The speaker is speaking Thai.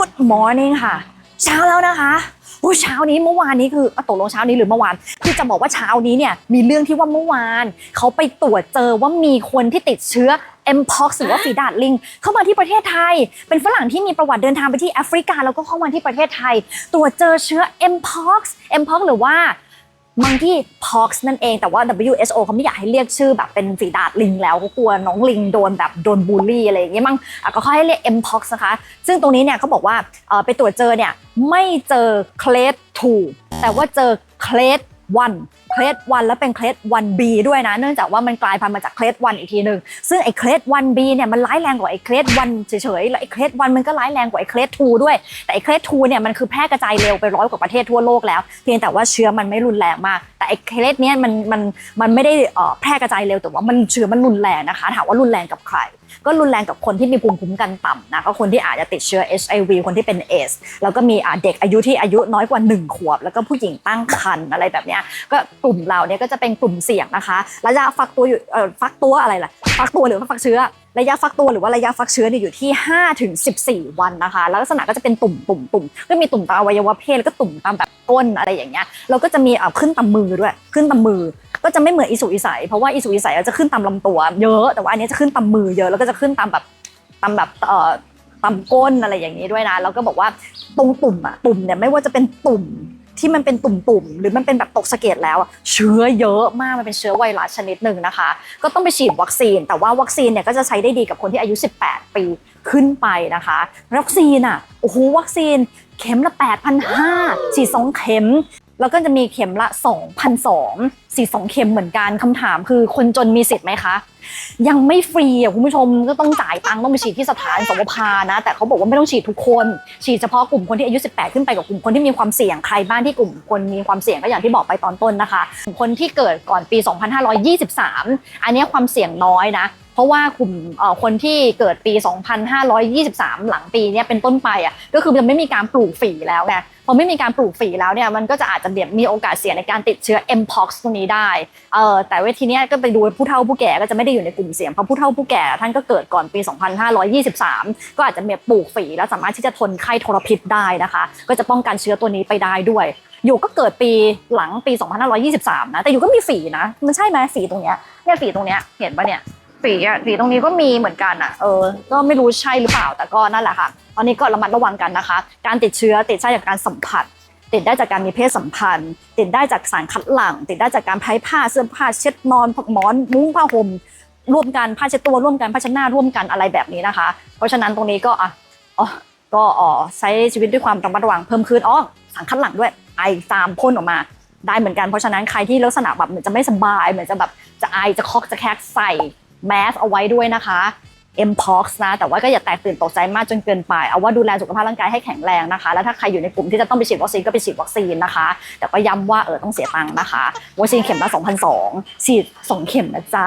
Good morning ค่ะ เช้าแล้วนะคะโอ้เช้านี้เมื่อวานนี้คืออะตกลงเช้านี้หรือเมื่อวาน คือจะบอกว่าเช้านี้เนี่ยมีเรื่องที่ว่าเมื่อวาน เขาไปตรวจเจอว่ามีคนที่ติดเชื้อ mpox หรือว่าฝีดาดลิง เข้ามาที่ประเทศไทย เป็นฝรั่งที่มีประวัติเดินทางไปที่แอฟริกา แล้วก็เข้ามาที่ประเทศไทย ตรวจเจอเชื้อ mpox mpox หรือว่า monkey pox นั่นเองแต่ว่า WHO เขาไม่อยากให้เรียกชื่อแบบเป็นฝีดาดลิงแล้วเขากลัวน้องลิงโดนแบบโดนบูลลี่อะไรอย่างเงี้ยมั้งอะก็เขาให้เรียก mpox นะคะ ซึ่งตรงนี้เนี่ยเขาบอกว่าไปตรวจเจอเนี่ยไม่เจอเคลด2แต่ว่าเจอเคลด1เคลด1แล้วเป็นเคลด 1b ด้วยนะ เนื่องจากว่ามันกลายพันธุ์มาจากเคลด1อีกทีหนึ่งซึ่งไอ้เคลด 1b เนี่ยมันร้ายแรงกว่าไอ้เคลด1เฉยๆแล้วไอ้เคลด1มันก็ร้ายแรงกว่าไอ้เคลด2ด้วย แต่ไอ้เคลด2เนี่ยมันคือแพร่กระจายเร็วไปร้อยกว่าประเทศทั่วโลกแล้ว เพียงแต่ว่าเชื้อมันไม่รุนแรงมาก แต่ไอ้เคสเนี้ยมันมันมันไม่ได้แพร่กระจายเร็วแต่ว่ามันเชื้อมันรุนแรงนะคะถามว่ารุนแรงกับใครก็รุนแรงกับคนที่มีภูมิคุ้มกันต่ำนะก็คนที่อาจจะติดเชื้อ HIV คนที่เป็นเอสแล้วก็มีเด็กอายุที่อายุน้อยกว่า 1 ขวบ แล้วก็ผู้หญิงตั้งครรภ์อะไรแบบเนี้ก็กลุ่มเราเนี่ยก็จะเป็นกลุ่มเสี่ยงนะคะระยะฟักตัวอยู่เอ่อฟักตัวอะไรล่ะฟักตัวหรือว่าฟักเชื้อ ระยะฟักตัวหรือว่าระยะฟักเชื้อเนี่ยอยู่ที่5ถึง14 วันนะคะแล้วลักษณะก็จะเป็นตุ่มตุ่มตุ่มก็มีตุ่มตามอวัยวะเพศแล้วก็ตุ่มตามแบบก้นอะไรอย่างเงี้ยแล้วก็จะมีอ่าขึ้นตามมือด้วย ขึ้นตามมือก็จะไม่เหมือนอิสุอิสัยเพราะว่าอิสุอิสัยจะขึ้นตามลำตัว เยอะแต่ว่าอันนี้จะขึ้นตามมือเยอะแล้วก็จะขึ้นตามแบบตามแบบเอ่อตามก้นอะไรอย่างนี้ด้วยนะแล้วก็บอกว่าตรงตุ่มอะตุ่มเนี่ยไม่ว่าจะเป็นตุ่ม ที่มันเป็นตุ่มๆ หรือมันเป็นแบบตกสะเก็ดแล้วอะเชื้อเยอะมากมันเป็นเชื้อไวรัสชนิดหนึ่งนะคะ ก็ต้องไปฉีดวัคซีน แต่ว่าวัคซีนเนี่ยก็จะใช้ได้ดีกับคนที่อายุ 18 ปีขึ้นไปนะคะ วัคซีนอะโอ้โหวัคซีนเข็มละ8,500ฉีด2เข็ม แล้วก็จะมีเข็มละ 2,200ฉีด2เข็มเหมือนกันคำถามคือคนจนมีสิทธิ์ไหมคะ ยังไม่ฟรีอะคุณผู้ชมก็ต้องจ่ายตังค์ต้องไปฉีดที่สถานสวภานะ แต่เขาบอกว่าไม่ต้องฉีดทุกคน ฉีดเฉพาะกลุ่มคนที่อายุ 18 ขึ้นไปกับกลุ่มคนที่มีความเสี่ยงใครบ้างที่กลุ่มคนมีความเสี่ยงก็อย่างที่บอกไปตอนต้นนะคะคนที่เกิดก่อนปี 2523 อันนี้ความเสี่ยงน้อยนะ ราะว่ากลุ่มคนที่เกิดปี 2523 หลังปีนี้เป็นต้นไปอะก็คือมันไม่มีการปลูกฝีแล้วไงพอไม่มีการปลูกฝีแล้วเนี่ยมันก็จะอาจจะมีโอกาสเสี่ยงในการติดเชื้อ mpox ตรงนี้ได้เออแต่เวทีเนี้ยก็ไปดูผู้เฒ่าผู้แก่ก็จะไม่ได้อยู่ในกลุ่มเสี่ยงเพราะผู้เฒ่าผู้แก่ท่านก็เกิดก่อนปี 2523 ก็อาจจะมีปลูกฝีแล้วสามารถที่จะทนไข้ทรพิษได้นะคะ ก็จะป้องกันเชื้อตัวนี้ไปได้ด้วยอยู่ก็เกิดปีหลังปี 2523 นะ แต่อยู่ก็มีฝีนะ มันใช่ไหมฝีตรงเนี้ยเนี่ยฝีตรงเนี้ยเห็นปะเนี่ย ฝีอะฝีตรงนี้ก็มีเหมือนกันอะเออ ก็ไม่รู้ใช่หรือเปล่าแต่ก็นั่นแหละค่ะ ตอนนี้ก็ระมัดระวังกันนะคะ การติดเชื้อติดได้จากการสัมผัส ติดได้จากการมีเพศสัมพันธ์ ติดได้จากสารคัดหลั่ง ติดได้จากการใช้ผ้าเสื้อผ้าเช็ดนอนหมอนมุ้งผ้าห่มร่วมกันผ้าเช็ดตัวร่วมกันผ้าเช็ดหน้าร่วมกันอะไรแบบนี้นะคะ เพราะฉะนั้นตรงนี้ก็อะอ๋อก็อ๋อใช้ชีวิตด้วยความระมัดระวังเพิ่มขึ้นอ๋อสารคัดหลั่งด้วยไอตามพ่นออกมาได้เหมือนกันเพราะฉะนั้นใครที่ลักษณะแบบเหมือนจะไม่สบายเหมือนจะแบบจะไอจะคอกจะแคกใส่ แมสเอาไว้ด้วยนะคะ mpox นะแต่ว่าก็อย่าแตกตื่นตกใจมากจนเกินไป เอาว่าดูแลสุขภาพร่างกายให้แข็งแรงนะคะ แล้วถ้าใครอยู่ในกลุ่มที่จะต้องไปฉีดวัคซีนก็ไปฉีดวัคซีนนะคะ แต่ก็ย้ำว่าเออต้องเสียตังค์นะคะวัคซีนเข็มละ2,002ฉีด2เข็มนะจ๊ะ